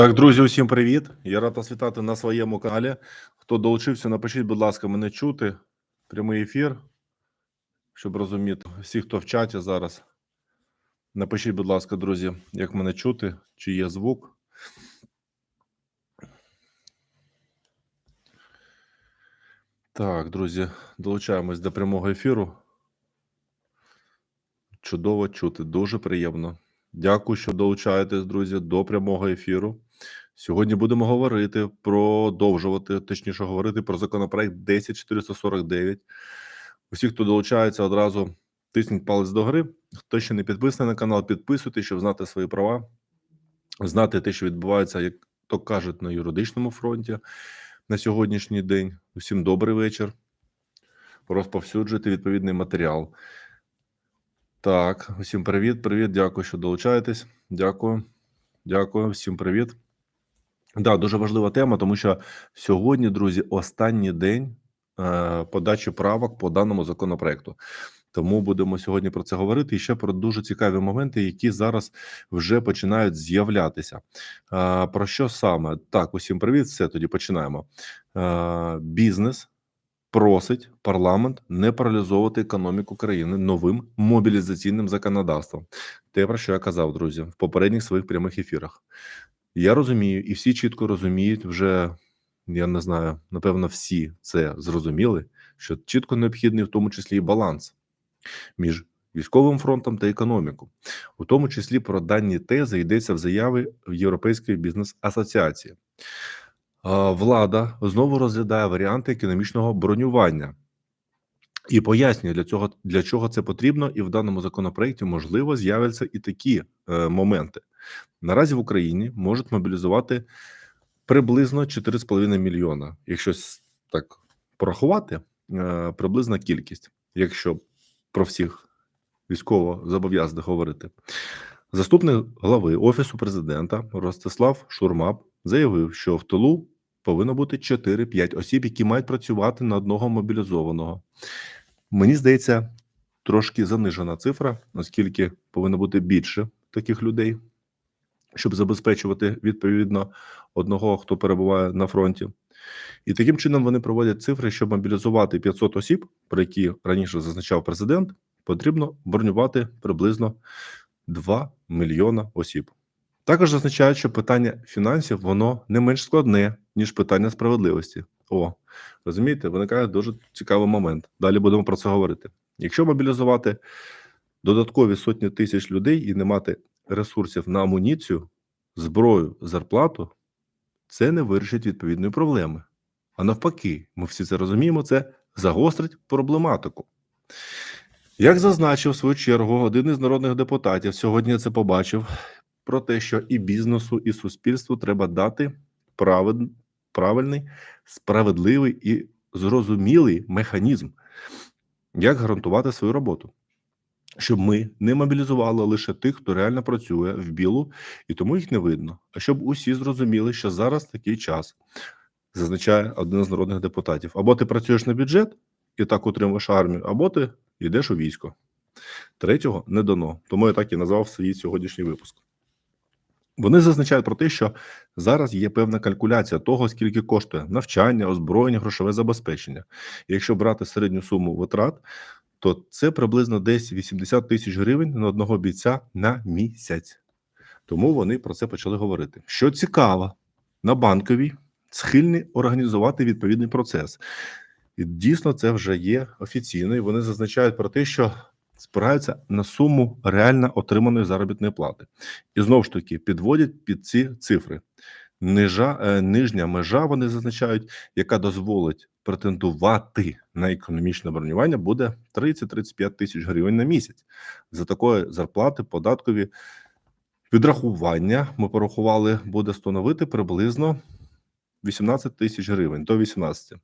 Так, друзі, усім привіт! Я рад вас вітати на своєму каналі. Хто долучився, напишіть, будь ласка, мене чути. Прямий ефір, щоб розуміти. Всі, хто в чаті зараз. Напишіть, будь ласка, друзі, як мене чути, чи є звук. Так, друзі, долучаємось до прямого ефіру. Чудово чути, дуже приємно. Дякую, що долучаєтесь, друзі, до прямого ефіру. Сьогодні будемо говорити продовжувати, точніше, говорити про законопроект 10449. Усі, хто долучається, одразу тисніть палець до гри. Хто ще не підписаний на канал, підписуйтесь, щоб знати свої права, знати те, що відбувається, як то кажуть, на юридичному фронті на сьогоднішній день. Усім добрий вечір. Розповсюджуйте відповідний матеріал. Так, усім привіт, привіт. Дякую, що долучаєтесь. Дякую, дякую, всім привіт. Да, дуже важлива тема, тому що сьогодні, друзі, останній день е, подачі правок по даному законопроекту. Тому будемо сьогодні про це говорити і ще про дуже цікаві моменти, які зараз вже починають з'являтися. Е, про що саме? Так, усім привіт. Все тоді починаємо. Е, бізнес просить парламент не паралізовувати економіку країни новим мобілізаційним законодавством. Те, про що я казав, друзі, в попередніх своїх прямих ефірах. Я розумію, і всі чітко розуміють вже. Я не знаю, напевно, всі це зрозуміли, що чітко необхідний, в тому числі і баланс між військовим фронтом та економіку, у тому числі про дані тези йдеться в заяві Європейської бізнес-асоціації. Влада знову розглядає варіанти економічного бронювання і пояснює для цього для чого це потрібно, і в даному законопроекті можливо з'являться і такі е, моменти. Наразі в Україні можуть мобілізувати приблизно 4,5 мільйона. Якщо так порахувати, е, приблизна кількість, якщо про всіх військово зобов'язаних говорити. Заступник глави офісу президента Ростислав Шурмап заявив, що в тилу повинно бути 4-5 осіб, які мають працювати на одного мобілізованого. Мені здається, трошки занижена цифра, оскільки повинно бути більше таких людей, щоб забезпечувати відповідно одного, хто перебуває на фронті. І таким чином вони проводять цифри, щоб мобілізувати 500 осіб, про які раніше зазначав президент, потрібно бронювати приблизно 2 мільйона осіб. Також зазначають, що питання фінансів воно не менш складне, ніж питання справедливості. О, розумієте, виникає дуже цікавий момент. Далі будемо про це говорити. Якщо мобілізувати додаткові сотні тисяч людей і не мати ресурсів на амуніцію, зброю, зарплату, це не вирішить відповідної проблеми. А навпаки, ми всі це розуміємо, це загострить проблематику. Як зазначив в свою чергу один із народних депутатів, сьогодні це побачив про те, що і бізнесу, і суспільству треба дати правильний, справедливий і зрозумілий механізм, як гарантувати свою роботу. Щоб ми не мобілізували лише тих, хто реально працює в білу, і тому їх не видно. А щоб усі зрозуміли, що зараз такий час, зазначає один з народних депутатів: або ти працюєш на бюджет і так утримуєш армію, або ти йдеш у військо. Третього не дано. Тому я так і назвав свій сьогоднішній випуск. Вони зазначають про те, що зараз є певна калькуляція того, скільки коштує навчання, озброєння, грошове забезпечення. І якщо брати середню суму витрат, то це приблизно десь 80 тисяч гривень на одного бійця на місяць. Тому вони про це почали говорити. Що цікаво, на банковій схильні організувати відповідний процес. І дійсно це вже є офіційно, і вони зазначають про те, що спираються на суму реально отриманої заробітної плати, і знову ж таки підводять під ці цифри. Нижа, е, нижня межа вони зазначають, яка дозволить претендувати на економічне бронювання, буде 30-35 тисяч гривень на місяць. За такої зарплати податкові відрахування ми порахували, буде становити приблизно 18 тисяч гривень до 18.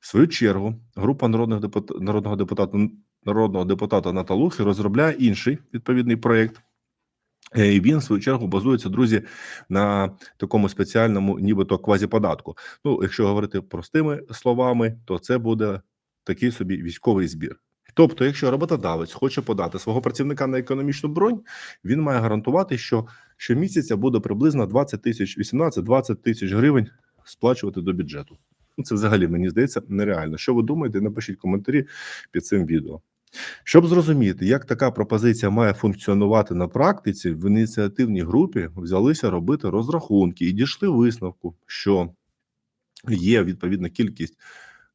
В свою чергу група народних депутат, народного депутата народного депутата Наталухи розробляє інший відповідний проєкт. Е, і він в свою чергу базується, друзі, на такому спеціальному, нібито квазіподатку. Ну, якщо говорити простими словами, то це буде такий собі військовий збір. Тобто, якщо роботодавець хоче подати свого працівника на економічну бронь, він має гарантувати, що щомісяця буде приблизно 20 тисяч 18-20 тисяч гривень сплачувати до бюджету. Ну, це взагалі мені здається нереально. Що ви думаєте? Напишіть коментарі під цим відео. Щоб зрозуміти, як така пропозиція має функціонувати на практиці, в ініціативній групі взялися робити розрахунки і дійшли висновку, що є відповідна кількість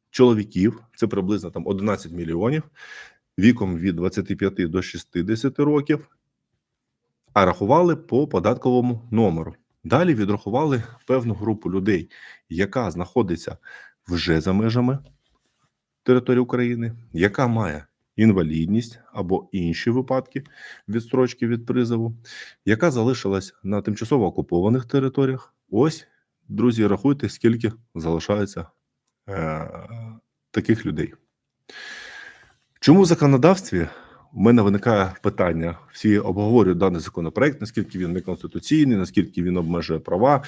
чоловіків, це приблизно там 11 мільйонів, віком від 25 до 60 років, а рахували по податковому номеру. Далі відрахували певну групу людей, яка знаходиться вже за межами території України, яка має інвалідність або інші випадки відстрочки від призову, яка залишилась на тимчасово окупованих територіях. Ось, друзі, рахуйте, скільки залишається е, таких людей. Чому в законодавстві у мене виникає питання? Всі обговорюють даний законопроект, наскільки він неконституційний, наскільки він обмежує права.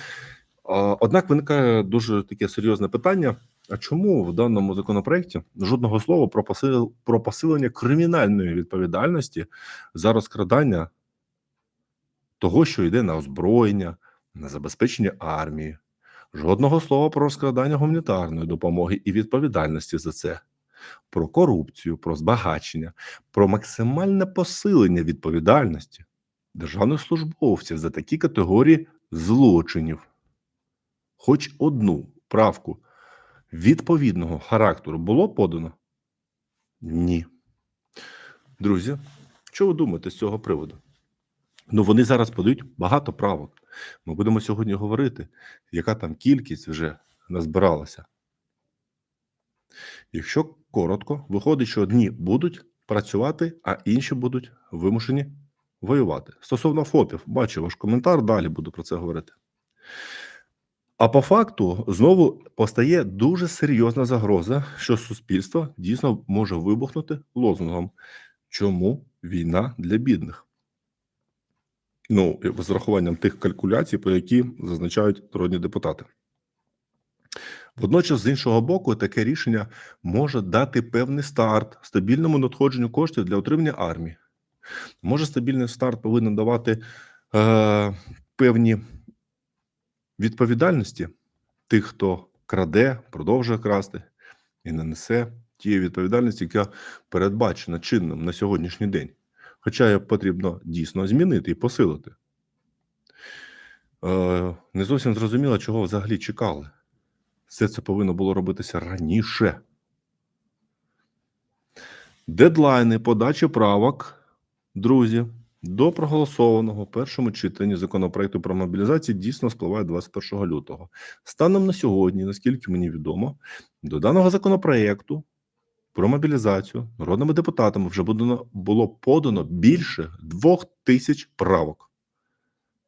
Однак виникає дуже таке серйозне питання: а чому в даному законопроекті жодного слова про посил... про посилення кримінальної відповідальності за розкрадання того, що йде на озброєння, на забезпечення армії? Жодного слова про розкрадання гуманітарної допомоги і відповідальності за це, про корупцію, про збагачення, про максимальне посилення відповідальності державних службовців за такі категорії злочинів. Хоч одну правку відповідного характеру було подано? Ні. Друзі, що ви думаєте з цього приводу? Ну, вони зараз подають багато правок. Ми будемо сьогодні говорити, яка там кількість вже назбиралася. Якщо коротко, виходить, що одні будуть працювати, а інші будуть вимушені воювати. Стосовно ФОПів, бачу ваш коментар, далі буду про це говорити. А по факту знову постає дуже серйозна загроза, що суспільство дійсно може вибухнути лозунгом, чому війна для бідних. Ну, з урахуванням тих калькуляцій, по які зазначають народні депутати. Водночас, з іншого боку, таке рішення може дати певний старт стабільному надходженню коштів для отримання армії. Може, стабільний старт повинен давати е, певні відповідальності тих, хто краде, продовжує красти і не несе тієї відповідальності, яка передбачена чинним на сьогоднішній день. Хоча її потрібно дійсно змінити і посилити. Е, Не зовсім зрозуміло, чого взагалі чекали. Все це повинно було робитися раніше. Дедлайни подачі правок, друзі, до проголосованого в першому читанні законопроекту про мобілізацію дійсно спливає 21 лютого. Станом на сьогодні, наскільки мені відомо, до даного законопроекту про мобілізацію народними депутатами вже було, подано більше двох тисяч правок.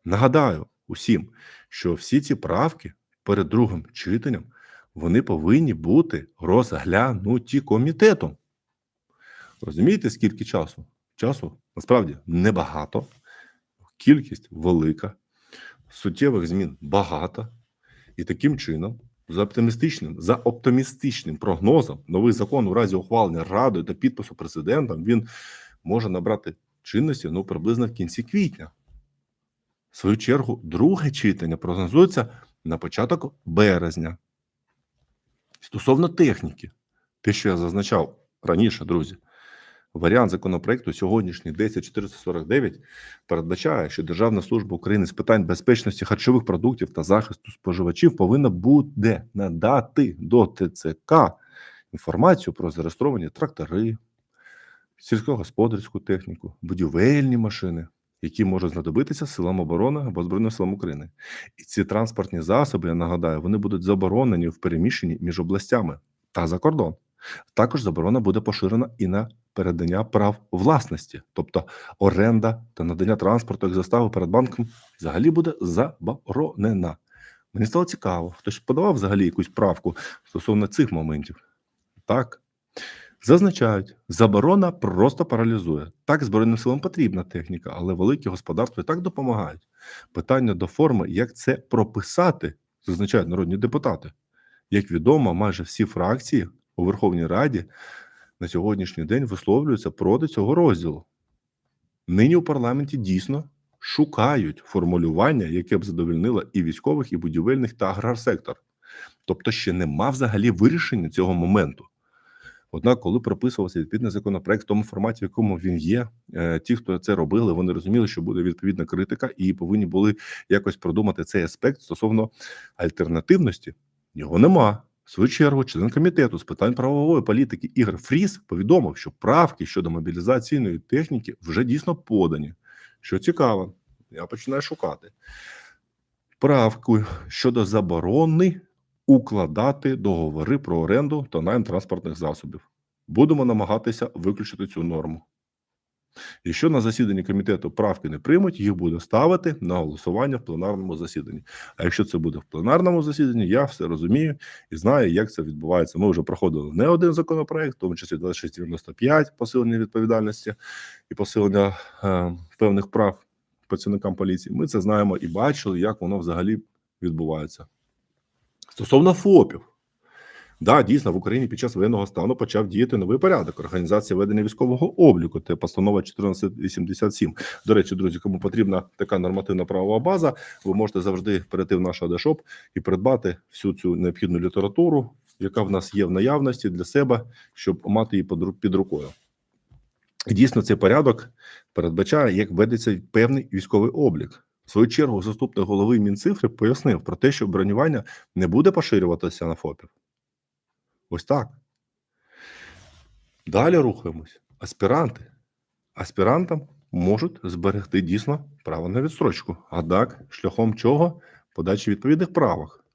Нагадаю усім, що всі ці правки перед другим читанням вони повинні бути розглянуті комітетом. Розумієте, скільки часу? Часу насправді небагато, кількість велика, суттєвих змін багато, і таким чином, за оптимістичним, за оптимістичним прогнозом, новий закон у разі ухвалення радою та підпису президентом він може набрати чинності ну приблизно в кінці квітня. В свою чергу, друге читання прогнозується на початок березня. Стосовно техніки, те, що я зазначав раніше, друзі, варіант законопроекту сьогоднішній 10449 передбачає, що Державна служба України з питань безпечності харчових продуктів та захисту споживачів повинна буде надати до ТЦК інформацію про зареєстровані трактори, сільськогосподарську техніку, будівельні машини, які можуть знадобитися силам оборони або Збройним силам України. І ці транспортні засоби, я нагадаю, вони будуть заборонені в переміщенні між областями та за кордон. Також заборона буде поширена і на передання прав власності, тобто оренда та надання транспорту як застави перед банком взагалі буде заборонена. Мені стало цікаво, хтось подавав взагалі якусь правку стосовно цих моментів. Так. Зазначають, заборона просто паралізує. Так, Збройним силам потрібна техніка, але великі господарства і так допомагають. Питання до форми, як це прописати, зазначають народні депутати. Як відомо, майже всі фракції у Верховній Раді на сьогоднішній день висловлюються проти цього розділу. Нині у парламенті дійсно шукають формулювання, яке б задовольнило і військових, і будівельних та аграрсектор. Тобто, ще нема взагалі вирішення цього моменту. Однак, коли прописувався відповідний законопроект в тому форматі, в якому він є, е, ті, хто це робили, вони розуміли, що буде відповідна критика, і повинні були якось продумати цей аспект стосовно альтернативності. Його нема. В свою чергу, член комітету з питань правової політики Ігор Фріс повідомив, що правки щодо мобілізаційної техніки вже дійсно подані. Що цікаво, я починаю шукати правку щодо заборони укладати договори про оренду та найм транспортних засобів. Будемо намагатися виключити цю норму. Якщо на засіданні комітету правки не приймуть, їх буде ставити на голосування в пленарному засіданні. А якщо це буде в пленарному засіданні, я все розумію і знаю, як це відбувається. Ми вже проходили не один законопроект, в тому числі 2695, посилення відповідальності і посилення е, певних прав працівникам поліції. Ми це знаємо і бачили, як воно взагалі відбувається. Стосовно ФОПів, да, дійсно в Україні під час воєнного стану почав діяти новий порядок організації ведення військового обліку. Це постанова 1487. До речі, друзі, кому потрібна така нормативна правова база, ви можете завжди перейти в наш адешоп і придбати всю цю необхідну літературу, яка в нас є в наявності для себе, щоб мати її під ру- під рукою. Дійсно, цей порядок передбачає, як ведеться певний військовий облік. В свою чергу, заступник голови Мінцифри пояснив про те, що бронювання не буде поширюватися на ФОПів. Ось так. Далі рухаємось. Аспіранти. Аспірантам можуть зберегти дійсно право на відстрочку. Однак, шляхом чого? Подачі відповідних правок.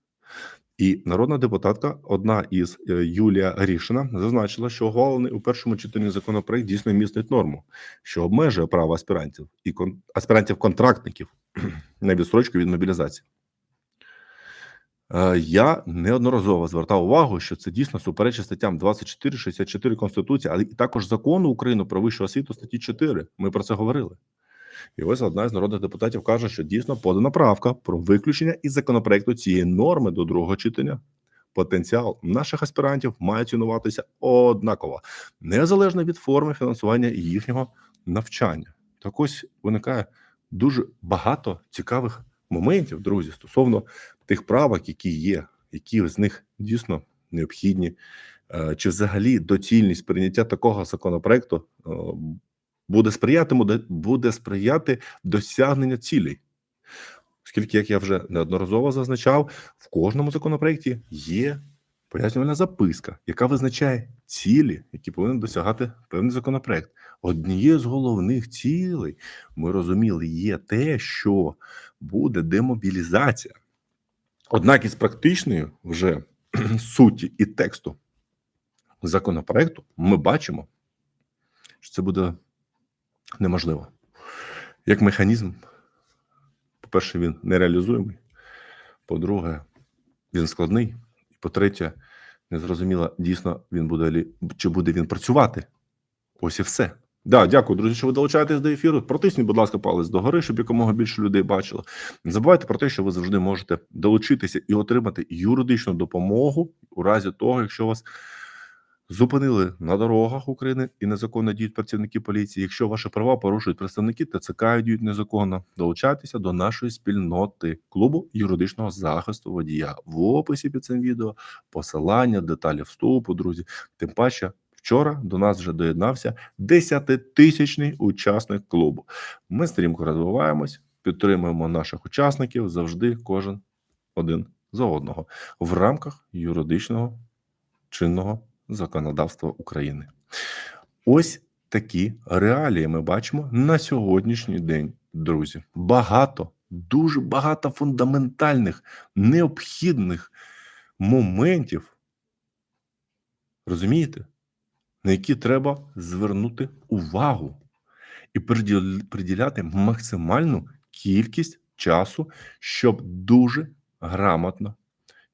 І народна депутатка, одна із е, Юлія Грішина, зазначила, що ухвалений у першому читанні законопроект дійсно містить норму, що обмежує право аспірантів і кон... аспірантів-контрактників на відстрочку від мобілізації. Е, Я неодноразово звертав увагу, що це дійсно суперечить статтям 24, 64 Конституції, але і також закону України про вищу освіту статті 4. Ми про це говорили. І ось одна з народних депутатів каже, що дійсно подана правка про виключення із законопроекту цієї норми до другого читання. Потенціал наших аспірантів має цінуватися однаково, незалежно від форми фінансування їхнього навчання. Так ось виникає дуже багато цікавих моментів, друзі, стосовно тих правок, які є, які з них дійсно необхідні, Е, чи взагалі доцільність прийняття такого законопроекту е, буде сприяти буде сприяти досягнення цілей. Оскільки, як я вже неодноразово зазначав, в кожному законопроекті є пояснювальна записка, яка визначає цілі, які повинен досягати певний законопроект. Однією з головних цілей ми розуміли є те, що буде демобілізація. Однак із практичної вже суті і тексту законопроекту ми бачимо, що це буде неможливо. Як механізм, по-перше, він нереалізуємий. По-друге, він складний. І по-третє, незрозуміло, дійсно він буде чи буде він працювати. Ось і все. Да, дякую, друзі, що ви долучаєтесь до ефіру. Протисніть, будь ласка, палець догори, щоб якомога більше людей бачило. Не забувайте про те, що ви завжди можете долучитися і отримати юридичну допомогу у разі того, якщо вас зупинили на дорогах України і незаконно діють працівники поліції. Якщо ваші права порушують представники ТЦК і діють незаконно, долучайтеся до нашої спільноти клубу юридичного захисту водія в описі під цим відео. Посилання, деталі вступу, друзі. Тим паче, вчора до нас вже доєднався 10-тисячний учасник клубу. Ми стрімко розвиваємось, підтримуємо наших учасників завжди, кожен один за одного в рамках юридичного чинного законодавства України. Ось такі реалії ми бачимо на сьогоднішній день, друзі. Багато, дуже багато фундаментальних, необхідних моментів. Розумієте, на які треба звернути увагу і приділяти максимальну кількість часу, щоб дуже грамотно,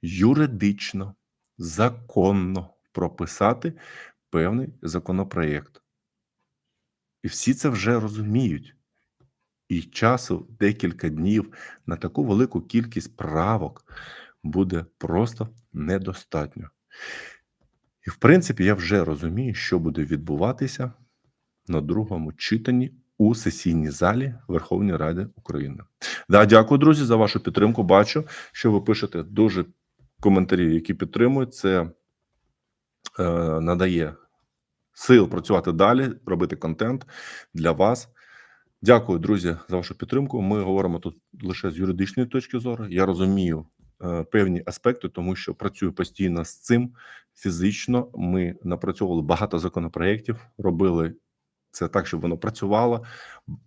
юридично, законно прописати певний законопроєкт. І всі це вже розуміють. І часу декілька днів на таку велику кількість правок буде просто недостатньо. І, в принципі, я вже розумію, що буде відбуватися на другому читанні у сесійній залі Верховної Ради України. Да, дякую, друзі, за вашу підтримку. Бачу, що ви пишете дуже коментарі, які підтримують. Це е, надає сил працювати далі, робити контент для вас. Дякую, друзі, за вашу підтримку. Ми говоримо тут лише з юридичної точки зору. Я розумію певні аспекти, тому що працюю постійно з цим фізично. Ми напрацьовували багато законопроєктів, робили це так, щоб воно працювало.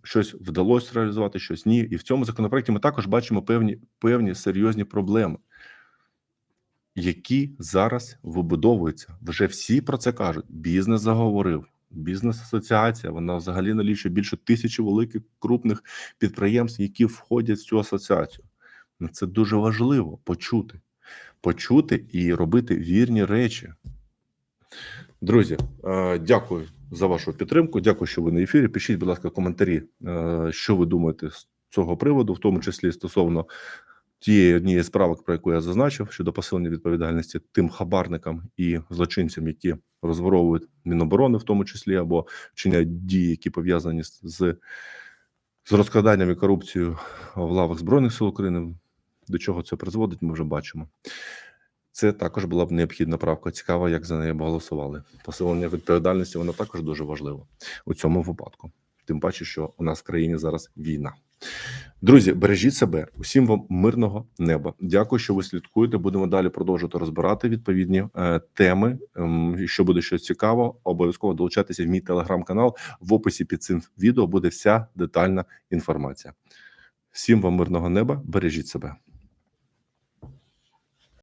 Щось вдалося реалізувати, щось ні. І в цьому законопроекті ми також бачимо певні певні серйозні проблеми, які зараз вибудовуються. Вже всі про це кажуть. Бізнес заговорив. Бізнес-асоціація вона взагалі налічує більше тисячі великих крупних підприємств, які входять в цю асоціацію. Ну, Це дуже важливо почути, почути і робити вірні речі. Друзі, е, дякую за вашу підтримку. Дякую, що ви на ефірі. Пишіть, будь ласка, коментарі, е, що ви думаєте з цього приводу, в тому числі стосовно тієї однієї з правок, про яку я зазначив, щодо посилення відповідальності тим хабарникам і злочинцям, які розворовують Міноборони, в тому числі, або вчиняють дії, які пов'язані з, з розкраданням і корупцією в лавах Збройних сил України. До чого це призводить, ми вже бачимо. Це також була б необхідна правка. Цікаво, як за неї б голосували. Посилення відповідальності воно також дуже важливо у цьому випадку. Тим паче, що у нас в країні зараз війна. Друзі, бережіть себе, усім вам мирного неба. Дякую, що ви слідкуєте. Будемо далі продовжувати розбирати відповідні е, теми. Ем, якщо буде щось цікаво, обов'язково долучайтеся в мій телеграм-канал. В описі під цим відео буде вся детальна інформація. Всім вам мирного неба, бережіть себе.